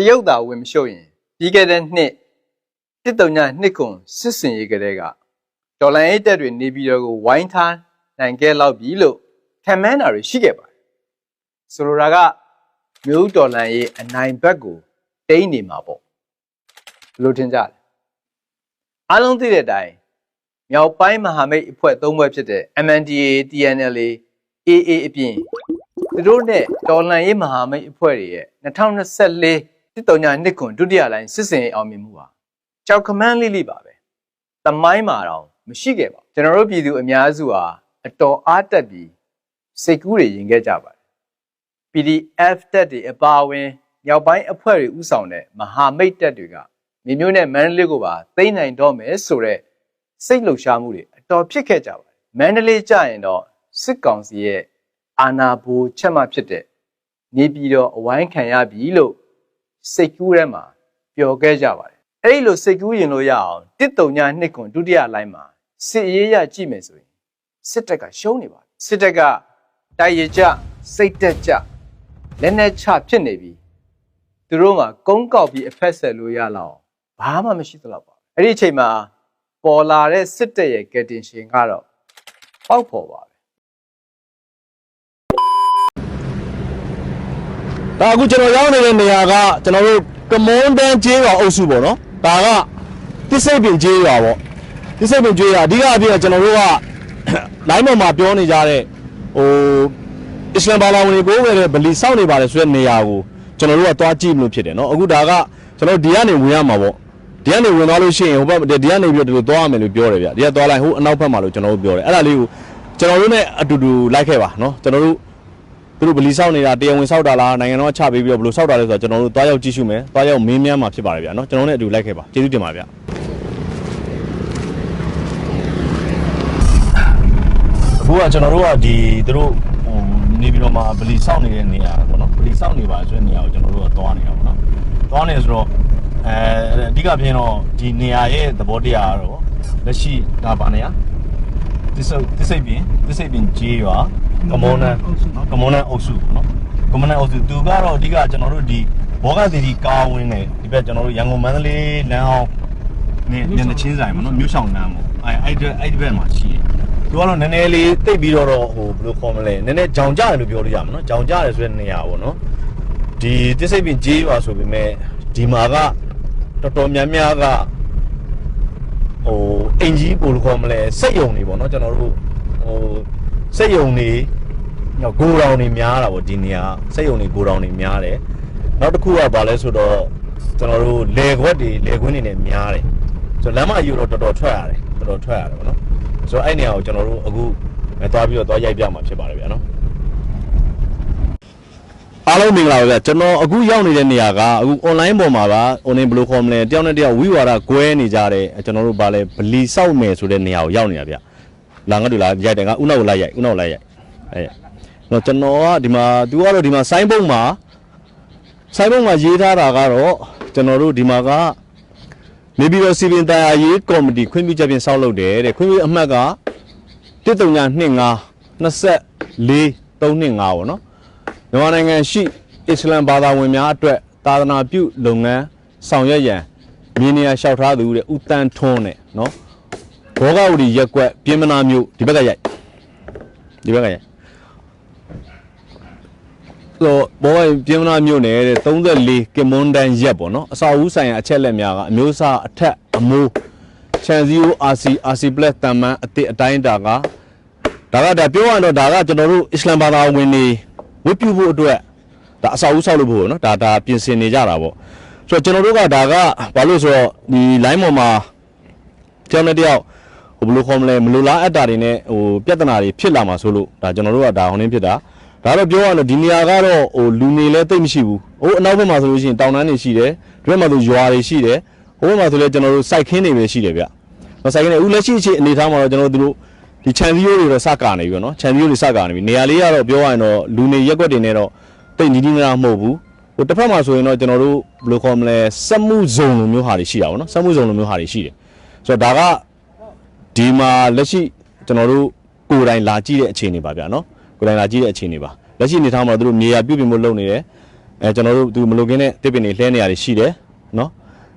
တရုတ်သာဝင်မရှုပ်ရင်ပြီးခဲ့တဲ့နှစ်တစ်တုံညနှစ်ကွန်စစ်စင်ရေးကလေးကဒေါ်လာရေးတက်တွေနေပြည်တော်ကိုဝိုင်းထားနိုင်ခဲ့လောက်ပြီလို့ခံမှန်းတာတွေရှိခဲ့ပါတယ်ဆိုလိုတာကမြို့ဒေါ်လာရေးအနိုင်ဘက်ကိုတိမ့်နေမှာပေါ့ဘယ်လိုထင်ကြလဲအားလုံးသိတဲ့အတိုင်းမြောက်ပိုင်းမဟာမိတ်အဖွဲ့သုံးဘွဲဖြစ်တဲ့ MNDAA TNLA AA အပြင်သူတို့နဲ့တော်လန်ရေးမဟာမိတ်အဖွဲ့တွေရဲ့2024 တစ်တုံညာနှစ်ခွန်ဒုတိယလိုင်းစစ်စင်ရေးအောင်မြင်မှုပါကြောက်ခမန်းလေးလေးပါပဲတမိုင်းမှာတော့မရှိခဲ့ပါဘူးကျွန်တော်တို့ပြည်သူအများစုဟာအတော်အားတက်ပြီးစိတ်ကူးတွေရင်ခဲ့ကြပါတယ် PDF တက်တွေအပါအဝင်မြောက်ပိုင်းအဖွဲ့တွေဥဆောင်တဲ့မဟာမိတ်တက်တွေကမြေမျိုးနဲ့မန္တလေးကိုပါသိမ်းနိုင်တော့မယ်ဆိုတော့စိတ်လှုပ်ရှားမှုတွေအတော်ဖြစ်ခဲ့ကြပါတယ်မန္တလေးကြရင်တော့စစ်ကောင်စီရဲ့အာဏာဘိုးချက်မှဖြစ်တဲ့နေပြည်တော်အဝိုင်းခံရပြီလို့ စိတ်ကူးထဲမှာပျော်ခဲ့ကြပါတယ်အဲ့ဒီလိုစိတ်ကူးရင်လို့ရအောင်တစ်တုံညာနှစ်ခွန်ဒုတိယလိုင်းမှာစစ်ရေးရကြည့်မယ်ဆိုရင်စစ်တပ်ကရှုံးနေပါတယ်စစ်တပ်ကတိုက်ရကြစိတ်တက်ကြလက်နဲ့ချဖြစ်နေပြီသူတို့မှာကုန်းကောက်ပြီးအဖက်ဆက်လို့ရလောက်အောင်ဘာမှမရှိသလောက်ပါအဲ့ဒီအချိန်မှာပေါ်လာတဲ့စစ်တပ်ရဲ့ကက်တင်ရှင်ကတော့ပေါက်ဖော်ပါပဲ ဒါအခုကျွန်တော်ရောက်နေတဲ့နေရာကကျွန်တော်တို့ကမွန်တန်ကျေးရွာအုပ်စုပေါ့နော်ဒါကတစ္ဆိတ်ပင်ကျေးရွာပေါ့တစ္ဆိတ်ပင်ကျေးရွာအဓိကအဖြစ်ကကျွန်တော်တို့ကလိုင်းပေါ်မှာပြောနေကြတဲ့ဟိုအစ္စလမ်ဘာသာဝင်တွေကိုပဲဗလီစောင့်နေပါတယ်ဆိုတဲ့နေရာကိုကျွန်တော်တို့ကသွားကြည့်မလို့ဖြစ်တယ်နော်အခုဒါကကျွန်တော်ဒီကနေဝင်ရမှာပေါ့ဒီကနေဝင်သွားလို့ရှိရင်ဟိုဘက်ဒီကနေပြီးတော့ဒီလိုသွားရမယ်လို့ပြောတယ်ဗျဒီကသွားလိုက်ဟိုအနောက်ဘက်မှာလို့ကျွန်တော်တို့ပြောတယ်အဲ့ဒါလေးကိုကျွန်တော်တို့ ਨੇ အတူတူလိုက်ခဲ့ပါနော်ကျွန်တော်တို့ သူတို့ဗလီဆောက်နေတာတရားဝင်ဆောက်တာလားနိုင်ငံတော်ကချပေးပြီးတော့ဘယ်လိုဆောက်တာလဲဆိုတော့ကျွန်တော်တို့တွားရောက်ကြည့်ရှုမယ်တွားရောက်မင်းမြန်းမှာဖြစ်ပါတယ်ဗျာနော်ကျွန်တော်နဲ့အတူလိုက်ခဲ့ပါကျေးဇူးတင်ပါဗျာအခုကကျွန်တော်တို့ကဒီသူတို့ဟိုနေပြီးတော့မှဗလီဆောက်နေတဲ့နေရာပေါ့နော်ဗလီဆောက်နေပါဆိုတဲ့နေရာကိုကျွန်တော်တို့ကတွားနေတာပေါ့နော်တွားနေဆိုတော့အဲအဓိကပြင်းတော့ဒီနေရာရဲ့သဘောတရားကတော့လက်ရှိဒါပါနေရသစ္စာသစ္စိတ်ပင်သစ္စိတ်ပင်ကြီးရွာ ကမောနန်ကမောနန်အုပ်စုပေါ့နော်ကမောနန်အုပ်စုသူကတော့အဓိကကျွန်တော်တို့ဒီဘောဂသီတီကားဝင်းနေဒီဘက်ကျွန်တော်တို့ရန်ကုန်မန္တလေးလမ်းအောင်နေနေနေချင်းဆိုင်ပေါ့နော်မြို့ဆောင်လမ်းပေါ့အဲအဲ့ဒီအဲ့ဒီဘက်မှာရှိတယ်သူကတော့နည်းနည်းလေးတိတ်ပြီးတော့ဟိုဘယ်လိုခေါ်မလဲနည်းနည်းကြောင်ကြတယ်လို့ပြောလို့ရမှာနော်ကြောင်ကြတယ်ဆိုတဲ့နေရာပေါ့နော်ဒီတစ္ဆိတ်ပင်ကြီးရွာဆိုပေမဲ့ဒီမှာကတော်တော်များများကဟိုအင်ကြီးပို့လို့ခေါ်မလဲစက်ယုံနေပေါ့နော်ကျွန်တော်တို့ဟို စက်ယုံနေညဂိုတောင်နေများတာပေါ့ဒီနေရာစက်ယုံနေဂိုတောင်နေများတယ်နောက်တစ်ခုကဘာလဲဆိုတော့ကျွန်တော်တို့လေခွက်တွေလေခွင်းတွေနဲ့များတယ်ဆိုတော့လမ်းမအယူတော့တော်တော်ထွက်ရတယ်တော်တော်ထွက်ရတယ်ပေါ့နော်ဆိုတော့အဲ့နေရာကိုကျွန်တော်တို့အခုအဲသွားပြီးတော့သွားရိုက်ပြမှာဖြစ်ပါတယ်ဗျာနော်အားလုံးမင်္ဂလာပါဗျာကျွန်တော်အခုရောက်နေတဲ့နေရာကအခု online ပေါ်မှာပါ online ဘယ်လိုခေါ်မလဲတယောက်နဲ့တယောက်ဝိဝါဒကွဲနေကြတဲ့ကျွန်တော်တို့ဗာလဲဗလီစောက်မယ်ဆိုတဲ့နေရာကိုရောက်နေတာဗျာ လာငါတို့လာရိုက်တယ်ငါဥနောက်ကိုလိုက်ရိုက်ဥနောက်ကိုလိုက်ရိုက်အဲတော့ကျွန်တော်ကဒီမှာသူကတော့ဒီမှာဆိုင်းဘုံမှာဆိုင်းဘုံမှာရေးထားတာကတော့ကျွန်တော်တို့ဒီမှာကနေပြည်တော်စီပင်တရားရေးကော်မတီခွင့်ပြုချက်ဖြင့်စောက်လုပ်တယ်တဲ့ခွင့်ပြုအမှတ်က1325 24 325ပေါ့နော်မြန်မာနိုင်ငံရှိအစ္စလမ်ဘာသာဝင်များအတွက်သာသနာပြုလုပ်ငန်းဆောင်ရွက်ရန်မြေနေရာလျှောက်ထားသူတဲ့ဦးတန်းထွန်းနဲ့နော် ဘောဂဝတီရက်ကွက်ပြင်းမနာမျိုးဒီဘက်ကရိုက်ဒီဘက်ကရိုက်ဆိုဘောဂဝတီပြင်းမနာမျိုးနဲ့တဲ့34ကင်မွန်ဒန်ရက်ပေါ့နော်အစာအုပ်ဆိုင်ရာအချက်လက်များကအမျိုးအစားအထက်အမိုးချန်စီယို RC RC+ တန်မန်အစ်စ်အတိုင်းတာကဒါကဒါပြောရရင်တော့ဒါကကျွန်တော်တို့အစ္စလမ်ဘာသာဝင်တွေဝတ်ပြုဖို့အတွက်ဒါအစာအုပ်ဆောက်လို့ဖို့နော်ဒါဒါပြင်ဆင်နေကြတာပေါ့ဆိုတော့ကျွန်တော်တို့ကဒါကဘာလို့ဆိုတော့ဒီ line ပေါ်မှာကျောင်းနဲ့တယောက် ဟိုဘယ်လိုခေါ်မလဲမလိုလားအပ်တာတွေနဲ့ဟိုပြဿနာတွေဖြစ်လာမှာဆိုလို့ဒါကျွန်တော်တို့ကဒါဟိုနေဖြစ်တာဒါတော့ပြောရလို့ဒီနေရာကတော့ဟိုလူနေလဲတိတ်မရှိဘူးဟိုအနောက်ဘက်မှာဆိုလို့ရှိရင်တောင်တန်းတွေရှိတယ်ဒီဘက်မှာဆိုရွာတွေရှိတယ်ဟိုဘက်မှာဆိုလဲကျွန်တော်တို့စိုက်ခင်းတွေပဲရှိတယ်ဗျတော့စိုက်ခင်းတွေအခုလက်ရှိအချိန်အနေထားမှာတော့ကျွန်တော်တို့ဒီခြံစည်းရိုးတွေတော့စကာနေပြီနော်ခြံစည်းရိုးတွေစကာနေပြီနေရာလေးကတော့ပြောရရင်တော့လူနေရက်ွက်တွေနဲ့တော့တိတ်နီးနီးနားမဟုတ်ဘူးဟိုတစ်ဖက်မှာဆိုရင်တော့ကျွန်တော်တို့ဘယ်လိုခေါ်မလဲစက်မှုဇုံလိုမျိုးဟာတွေရှိတာပေါ့နော်စက်မှုဇုံလိုမျိုးဟာတွေရှိတယ်ဆိုတော့ဒါက ဒီမှာလက်ရှိကျွန်တော်တို့ကိုယ်တိုင်လာကြည့်တဲ့အခြေအနေပါဗျာနော်ကိုယ်တိုင်လာကြည့်တဲ့အခြေအနေပါလက်ရှိအနေထားမှာတို့မြေယာပြုတ်ပြင်ဖို့လုပ်နေတယ်အဲကျွန်တော်တို့သူမလိုကင်းတဲ့တစ်ပင်တွေလှဲနေရတယ်ရှိတယ်နော်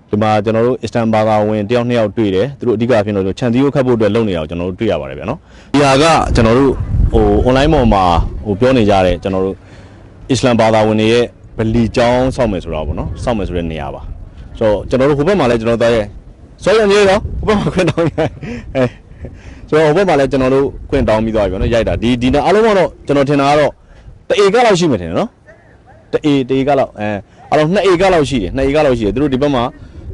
ဒီမှာကျွန်တော်တို့ Eastern ဘာသာဝင်တယောက်နှစ်ယောက်တွေ့တယ်သူတို့အဓိကအဖြစ်လို့ခြံစည်းရိုးခတ်ဖို့အတွက်လုပ်နေတာကိုကျွန်တော်တို့တွေ့ရပါတယ်ဗျာနော်ဒီဟာကကျွန်တော်တို့ဟို online ပေါ်မှာဟိုပြောနေကြတဲ့ကျွန်တော်တို့အစ္စလမ်ဘာသာဝင်တွေရဲ့ဗလီကျောင်းစောင့်မယ်ဆိုတာပေါ့နော်စောင့်မယ်ဆိုတဲ့နေရာပါဆိုတော့ကျွန်တော်တို့ဟိုဘက်မှာလည်းကျွန်တော်သားရဲ့ စောရမြေတော့ဟိုဘက်မှာခွင့်တောင်းရအဲဆိုတော့ဟိုဘက်မှာလည်းကျွန်တော်တို့ခွင့်တောင်းပြီးသွားပြီပေါ့နော်ရိုက်တာဒီဒီနေ့အားလုံးကတော့ကျွန်တော်ထင်တာကတော့တအေကလောက်ရှိမယ်ထင်တယ်နော်တအေတအေကလောက်အဲအားလုံး2အေကလောက်ရှိတယ်2အေကလောက်ရှိတယ်သူတို့ဒီဘက်မှာ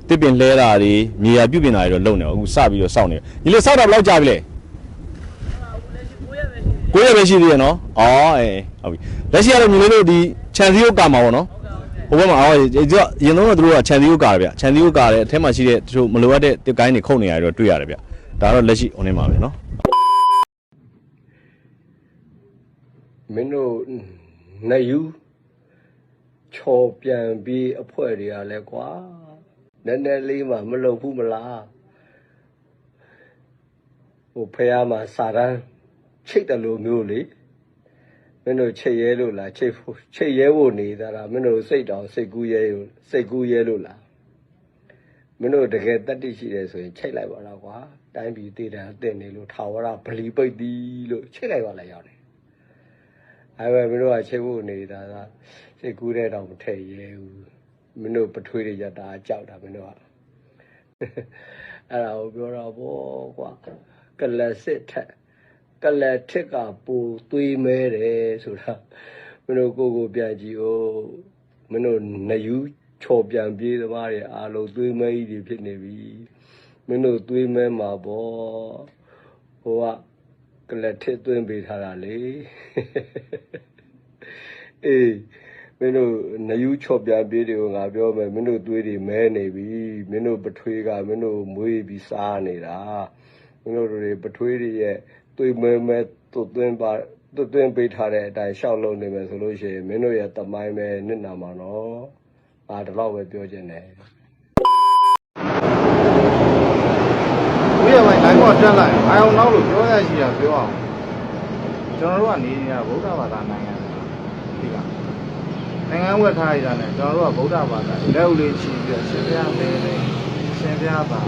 တစ်ပင်လဲတာတွေမြေယာပြုတ်ပင်တာတွေတော့လုပ်နေအခုစပြီးတော့စောင့်နေဒီလေစောင့်တာဘယ်လောက်ကြာပြီလဲကိုရပဲရှိသေးရနော်အော်အေးဟုတ်ပြီလက်ရှိကတော့မြင်လေးတို့ဒီခြံစည်းရိုးကာမှာပေါ့နော် ဟိုဘက်မှာအော်ဒီကရင်တော့သူတို့ကခြံစည်းရိုးကာတယ်ဗျခြံစည်းရိုးကာတယ်အထက်မှာရှိတဲ့တချို့မလိုအပ်တဲ့တစ်ကိုင်းတွေခုတ်နေရတယ်တော့တွေ့ရတယ်ဗျဒါတော့လက်ရှိ on နေမှာပဲနော်မင်းတို့နှစ်ယူချော်ပြန်ပြီးအဖွဲတွေကလည်းကွာနည်းနည်းလေးမှမလုံဘူးမလားဟိုဖះမှာစာရန်ချိတ်တယ်လို့မျိုးလေမ င်းတို့ချိတ်ရဲလို့လားချိတ်ဖို့ချိတ်ရဲဖို့နေတာလားမင်းတို့စိတ်တောင်စိတ်ကူးရဲလို့စိတ်ကူးရဲလို့လားမင်းတို့တကယ်တတ္တိရှိတယ်ဆိုရင်ချိတ်လိုက်ပါတော့ကွာတိုင်းပြည်တည်တယ်အသင့်နေလို့ထာဝရဗလီပိတ်သည်လို့ချိတ်လိုက်ပါလားရောက်တယ်အဲ့ပဲမင်းတို့ကချိတ်ဖို့နေတာကစိတ်ကူးတဲ့တောင်မထည့်ရဲဘူးမင်းတို့ပထွေးတွေရတာကြောက်တာမင်းတို့ကအဲ့ဒါကိုပြောတော့ဘောကွာကလစစ်ထက် ကလထက်ကပူသွေးမဲတယ်ဆိုတာမင်းတို့ကိုကိုပြန်ကြည့်ဦးမင်းတို့နယူးချော်ပြန်ပြေးသမားတွေအားလုံးသွေးမဲကြီးတွေဖြစ်နေပြီမင်းတို့သွေးမဲမှာဘောဟိုကကလတ်ထစ်သွင်းပေးထားတာလေအေးမင်းတို့နယူးချော့ပြပြေးတွေကိုငါပြောမယ်မင်းတို့သွေးတွေမဲနေပြီမင်းတို့ပထွေးကမင်းတို့မွေးပြီးစားနေတာမင်းတို့တွေပထွေးတွေရဲ့ သွေးမဲမဲသွတ်သွင်းပါသွတ်သွင်းပေးထားတဲ့အတိုင်းရှောက်လုံးနေမယ်ဆိုလို့ရှိရင်မင်းတို့ရဲ့တမိုင်းပဲနစ်နာမှာနော်ငါဒီတော့ပဲပြောချင်တယ်ဒီရပိုင်းနိုင်ပေါ်တက်လိုက်အာယုံနောက်လို့ပြောရရှိတာပြောအောင်ကျွန်တော်တို့ကနေနေတာဗုဒ္ဓဘာသာနိုင်ငံဒီကနိုင်ငံဝတ်ထားရတာနဲ့ကျွန်တော်တို့ကဗုဒ္ဓဘာသာလက်ဦးလေးချီပြီးတော့ရှင်ပြားလဲတယ်ရှင်ပြားပါ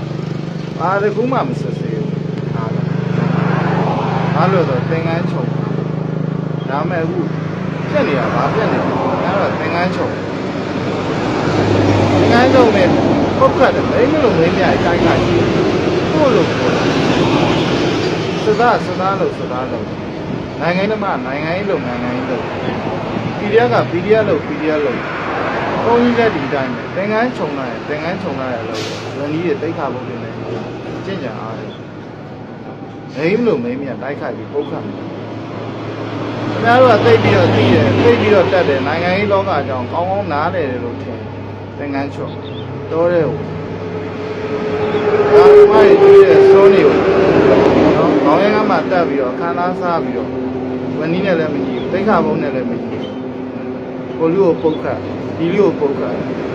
ဘာတကူမှမဆက်စေဘူးအားလုံး ဘာလို့လဲဆိုတော့သင်္ကန်းချုပ်ဒါမဲ့အခုပြက်နေတာဘာပြက်နေလဲဒါတော့သင်္ကန်းချုပ်သင်္ကန်းချုပ်နဲ့ပုတ်ခတ်တယ်မင်းမလို့မင်းများကြိုက်ခိုက်ကိုလို့ကိုစသားစသားလို့စသားလို့နိုင်ငံရေးမှာနိုင်ငံရေးလို့နိုင်ငံရေးလို့ပီဒီအက်ကပီဒီအက်လို့ပီဒီအက်လို့ပုံကြီးတဲ့ဒီတိုင်းပဲသင်္ကန်းခြုံလာရင်သင်္ကန်းခြုံလာရလို့ဇန်ကြီးတွေတိတ်ခါဖို့နေတယ်ကျင့်ကြံအားတယ် မင်းမလို့မင်းများတိုက်ခိုက်ပြီးပုတ်ခတ်တယ်ခင်ဗျားတို့ကသိပြီးတော့သိတယ်သိပြီးတော့တက်တယ်နိုင်ငံရေးလောကအကြောင်းကောင်းကောင်းနားလည်တယ်လို့ထင်သင်္ကန်းချုပ်တော်တယ်ဟိုဒါမှမဟုတ်ဒီစိုးနေကိုနော်ကောင်းရင်ကမှတက်ပြီးတော့ခန်းသားစားပြီးတော့ဝင်းနီးနဲ့လည်းမကြည့်ဘူးတိတ်ခါဘုံနဲ့လည်းမကြည့်ဘူးကိုလူကိုပုတ်ခတ်ဒီလူကိုပုတ်ခတ်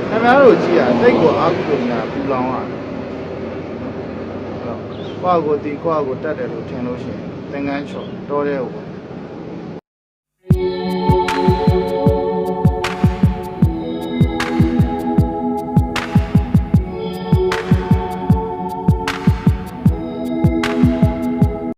ခင်ဗျားတို့ကြည့်ရတိတ်ကိုအာကုလို့ညာပူလောင်ရတယ် ဟုတ်ကိုယ့်ကိုတီကိုယ့်ကိုတက်တယ်လို့ထင်လို့ရှိရင်သင်္ကန်းချုပ်တော်တယ်ဟို